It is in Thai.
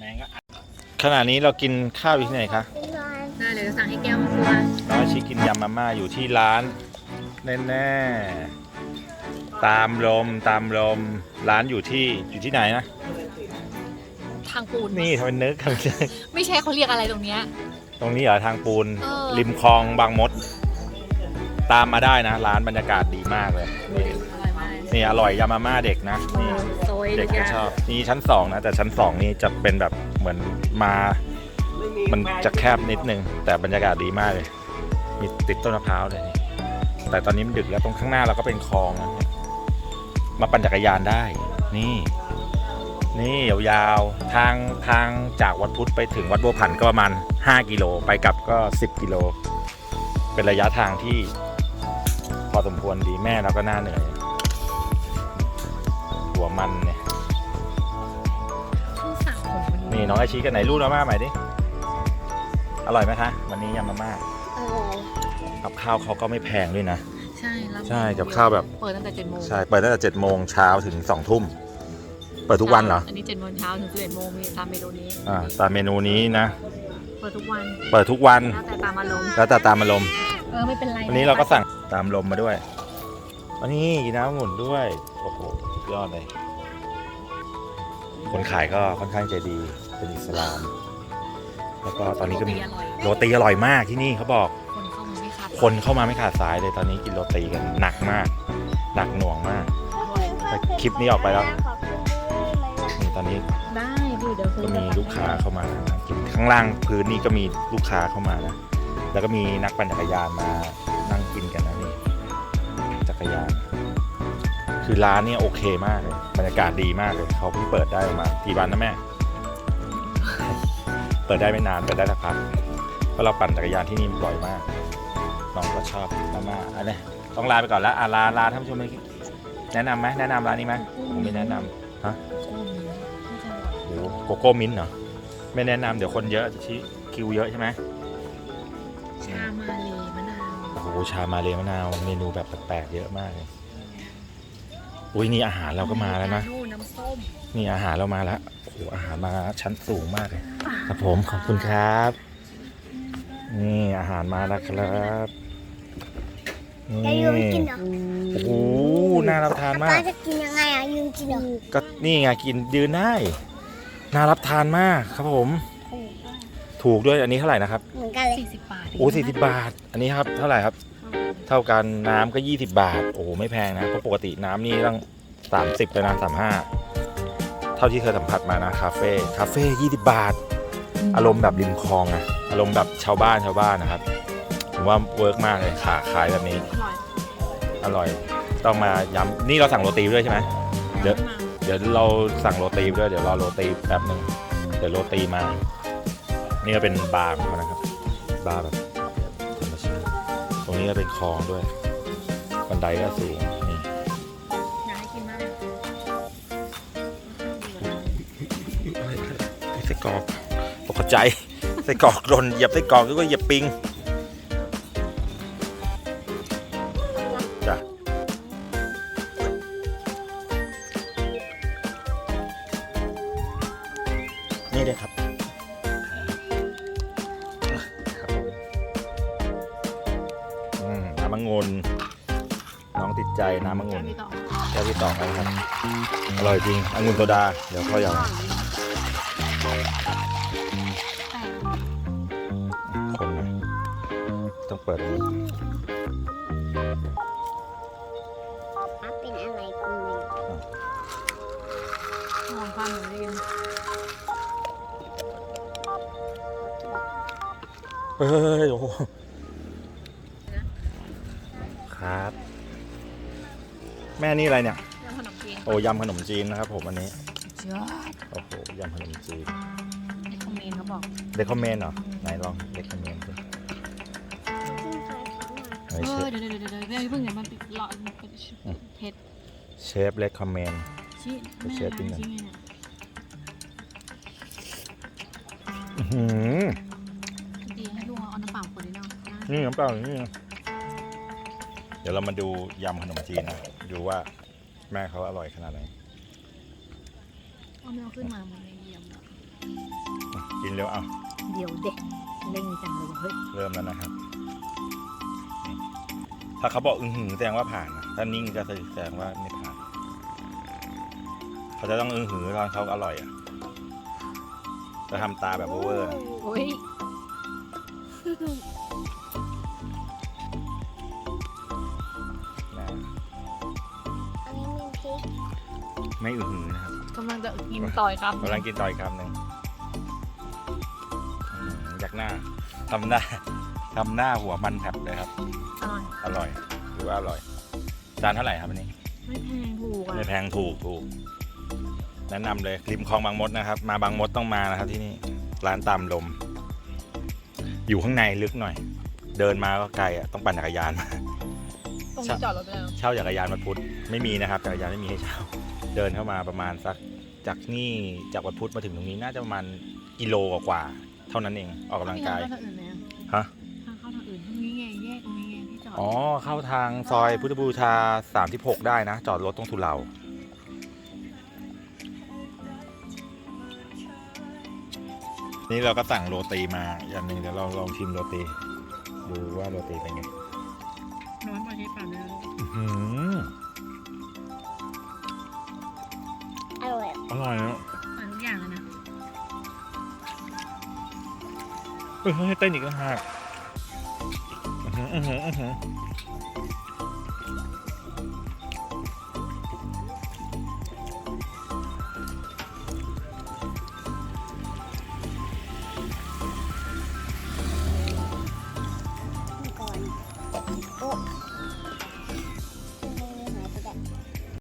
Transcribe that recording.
แมงก็อัดขณะนี้เรากินข้าวอยู่ที่ไหนคะได้เลยจะสั่งให้แก้วมาครัวน้องอาชีกินยำมาม่าอยู่ที่ร้านแน่ๆตามลมตามลมร้านอยู่ที่อยู่ที่ไหนนะ ทางปูนนี่ทำเป็นนึกทำเป็นนึกไม่ใช่เขาเรียกอะไรตรงเนี้ย ตรงนี้เหรอทางปูน เออ ริมคลองบางมด ตามมาได้นะ ร้านบรรยากาศดีมากเลยนี่อร่อยมากนี่อร่อยยำมาม่าเด็กนะนี่โซย เด็กก็ชอบนี่ชั้นสองนะ แต่ชั้นสองนี่จะเป็นแบบเหมือนมา มันจะแคบนิดนึง แต่บรรยากาศดีมากเลย มีติดต้นมะพร้าวเลยนี่แต่ตอนนี้มันดึกแล้วตรงข้างหน้าเราก็เป็นคลองนะมาปั่นจักรยานได้ นี่ นี่ยาวๆทางทางจากวัดพุทธไปถึงวัดบัวผันก็ประมาณ 5 กิโลไปกลับก็ 10 กิโล เป็นระยะทางที่ พอสมควรดีแม่เราก็น่าเหนื่อยหัวมันเนี่ยเพิ่งสั่งผมวั นนี่น้องไอชีกันไหนรูดมาม่าใหม่ดิ อร่อยไหมคะ วันนี้ยำมาม่าอร่อยกับข้าวเขาก็ไม่แพงด้วยนะ ใช่แล้วใช่กับข้าวแบบ เปิดตั้งแต่เจ็ดโมงใช่ เปิดตั้งแต่เจ็ดโมงเช้าถึงสองทุ่ม เปิดทุกวันเหรอ อันนี้เจ็ดโมงเช้าถึงสิบเอ็ดโมงมีตามเมนูนี้อ่า ตามเมนูนี้นะ เปิดทุกวันเปิดทุกวัน แล้วแต่ตามอารมณ์แล้วแต่ตามอารมณ์ เออไม่เป็นไรวันนี้เราก็สั่งตามลมมาด้วย วันนี้กินน้ำองุ่นด้วย โอ้โหสุดยอดเลย คนขายก็ค่อนข้างใจดี เป็นอิสลาม แล้วก็ตอนนี้ก็มีโรตีอร่อยโรตีอร่อยมากที่นี่เขาบอก คนเข้ามาไม่ขาดคนเข้ามาไม่ขาดสายเลยตอนนี้กินโรตีกันหนักมาก หนักหน่วงมากแต่คลิปนี้ออกไปแล้ว นี่ตอนนี้ได้ดิเดี๋ยวซื้อก็มีลูกค้าเข้ามานั่งกินข้างล่างพื้นนี่ก็มีลูกค้าเข้ามานะ แล้วก็มีนักปั่นจักรยานมานั่งกินกันนะนี่จักรยาน คือร้านเนี่ยโอเคมากเลยบรรยากาศดีมากเลยเขาเพิ่งเปิดได้ประมาณกี่วันนะแม่ เปิดได้ไม่นานเปิดได้สักพักเพราะเราปั่นจักรยานที่นี่บ่อยมากน้องก็ชอบมาม่าอันนี้ต้องลาไปก่อนแล้วอะลาลาท่านผู้ชมเลยแนะนำไหมแนะนำร้านนี้ไหมผมไม่แนะนำโอ้โหโกโก้มิ้นท์เหรอไม่แนะนำเดี๋ยวคนเยอะชิคิวเยอะใช่ไหมชามาเลมะนาวโอ้โหชามาเลมะนาวเมนูแบบแปลกๆเยอะมากเลยอุ้ยนี่อาหารเราก็มาแล้วนะน้ำส้ม นี่อาหารเรามาแล้วโอ้โหอาหารมาชั้นสูงมากเลยครับผมขอบคุณครับ นี่อาหารมาแล้วครับนี่จะยืนกินเหรอโอ้โหน่ารับทานมาป้าก จะกินยังไงอะยืนกินเหรอก็นี่ไงกินยืนได้น่ารับทานมากครับผม ถูกด้วยอันนี้เท่าไหร่นะครับ เหมือนกันเลย สี่สิบบาทโอ้สี่สิบบาท อันนี้ครับ เท่าไหร่ครับ เท่ากันน้ำก็ 20 บาท โอ้โหไม่แพงนะ เพราะปกติน้ำนี่ต้อง 30เลยนะ35 เท่าที่เคยสัมผัสมานะคาเฟ่คาเฟ่20 บาท อารมณ์แบบริมคลองนะอารมณ์แบบชาวบ้านชาวบ้านนะครับผมว่าเวิร์กมากเลยขาขายแบบนี้อร่อยอร่อยต้องมาย้ำนี่เราสั่งโรตีด้วยใช่ไหมเดี๋ยวเดี๋ยวเราสั่งโรตีด้วยเดี๋ยวรอโรตีแป๊บหนึ่งเดี๋ยวโรตีมา นี่ก็เป็นบาร์ของมันนะครับบาร์แบบธรรมชาติตรงนี้ก็เป็นคลองด้วยบันไดก็สูง ส้กรอกตกใจไส้กรอกหล่นเหยียบไส้กรอกแล้วก็เหยียบปิงจ้ะนี่เลยครับครับผมอืมน้ำมะงนน้องติดใจน้ำมะงนพี่ต่อแก้วที่สองแล้วครับ อร่อยจริงองุ่นโซดา เดี๋ยวพ่อยาว คนนะต้องเปิดอันนี้เป็นอะไรคุณเลยมองความหนูเรียนเฮ้ยโอ้โหครับ แม่นี่อะไรเนี่ยแล้วขนมจีนโอ้ยำขนมจีนนะครับผมอันนี้ ยอดโอ้โหยำขนมจีนในคอมเมนต์เขาบอกเด็กคอมเมนต์เหรอไหนลองเด็กคอมเมนต์สิไหนเอเชอฟเดี๋ยวเดี๋ยวเดี๋ยวเดี๋ยวเพิ่งเดี๋ยวมันปิดหลอดมันเป็นเผ็ดเชฟเล็กคอมเมนต์ ชี้เดี๋ยวเชฟกินก่อนชี้ไงเนี่ยอื้อหือดีให้ลูกเอาน้ำเปล่าคนนี้เนาะนี่น้ำเปล่านี่เดี๋ยวเรามาดูยำขนมจีนนะ ดูว่าแม่เขาอร่อยขนาดไหน เอาไม่เอาขึ้นมาเหมือนในเยี่ยมเนาะกินเร็วเอาเดี๋ยวเด็กเล่งจังเลยเฮ้ยเริ่มแล้วนะครับ ถ้าเขาบอกอึ้งหือแสดงว่าผ่านนะถ้านิ่งก็แสดงว่าไม่ผ่าน เขาจะต้องอึ้งหือตอนเขาอร่อยอะจะทำตาแบบโอเวอร์อะโอ้ยนะอันนี้มีพริกไม่อึ้งหือนะครับ กำลังจะกินต่อยครับกำลังกินต่อยคำหนึ่งอืมอยากหน้าทำหน้าทำหน้าหัวมันแผบเลยครับ อร่อยอร่อยถือว่าอร่อย จานเท่าไหร่ครับอันนี้ ไม่แพงถูกอะไม่แพงถูกถูก แนะนำเลยริมคลองบางมดนะครับ มาบางมดต้องมานะครับที่นี่ร้านตามลม อยู่ข้างในลึกหน่อย เดินมาก็ไกลอะต้องปั่นจักรยานมาตรงนี้จอดรถไปแล้วเช่าจักรยานวันพุธไม่มีนะครับจักรยานไม่มีให้เช่า เดินเข้ามาประมาณสัก จากนี่จากวันพุธมาถึงตรงนี้น่าจะประมาณกิโลกว่าๆเท่านั้นเองออกกำลังกายทางอื่นไหมฮะทางเข้าทางอื่นตรงนี้ไงแยกตรงนี้ไงที่จอดอ๋อเข้าทางซอยพุทธบูชา36 ได้นะ จอดรถตรงทุเลานี่เราก็สั่งโรตีมาอย่างหนึ่งเดี๋ยวเราลองชิมโรตี ดูว่าโรตีเป็นไงน้อนพอใช้ปากเลยอื้อหื ออร่อยอร่อยนะอ่านทุกอย่างเลยนะเฮ้ยให้เต้นอีกต่างหากอื้อหืออื้อหืออื้อหือ